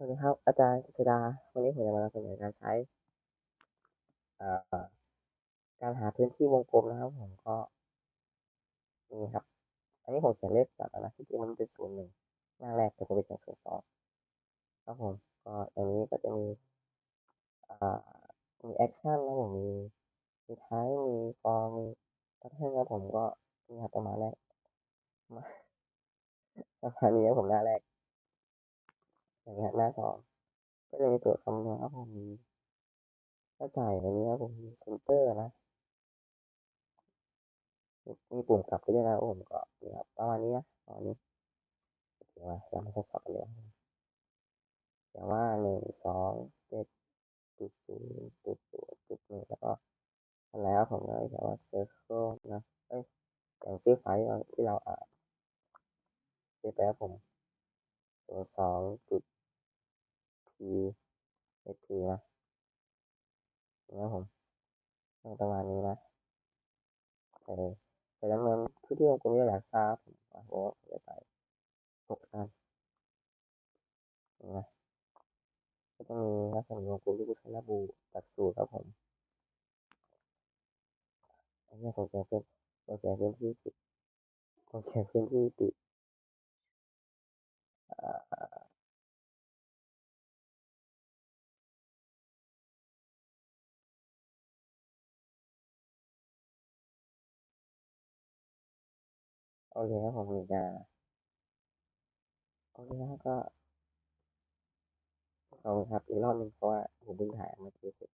สวัสดีครับ อาจารย์กฤษดา วันนี้ผมจะมานำเสนอการใช้การหาพื้นที่วงกลมนะครับ ผมก็นี่ครับ อันนี้ผมเขียนเลขก่อนะที่จริงมันเป็นศูนย์หนึ่งหน้าแรกแต่ผมไปเขียนศูนย์สองครับผมก็อย่างนี้ก็จะมีมีแอคชั่นแล้วผมมีมีท้ายมีฟอร์มีแพทเทิร์นครับผมก็นี่ครับประมาณแรกมาประมาณนี้ผมหน้าแรก อย่างนี้ครับหน้าสองก็จะมีส่วคำนวณครับผมมีก็จ่ายอันนี้ครับผมมีเซนเตอร์นะมีปุ่มกลับไปด้วยนะผมก็นี่ครับประมาณนี้นะประมาณนี้โอเคมาเรามาทดสอบกันเลยเขียนว่าหนึ่งสองเจ็ดจุดศูนย์จุดศูนย์จุดหนึ่งแล้วก็แล้วผมก็เขียนว่า circle นะเอ้ยอย่างชื่อไฟล์ที่เราอ่านเซฟไปครับผมศูนย์สองจุด p s p นะนี่ครับผมประมาณนี้นะใส่ใส่จำนวนพื้นที่วงกลมที่เราอยากทราบผมว่าโอ้จะใส่หกอันนะก็จะมีลักษณะวงกลมที่กูใช้ระบุจากสูตรครับผมอันนี้ผมเขียนเป็นผมเขียนพื้นที่ผมเขียนพื้นที่ปิดอ่า อเคครับผมจะโอเคครับก็ขอบคุณครับอีกรอบหนึ่งเพราะว่าผมเพิ่งถ่ายมาทีเสร็จ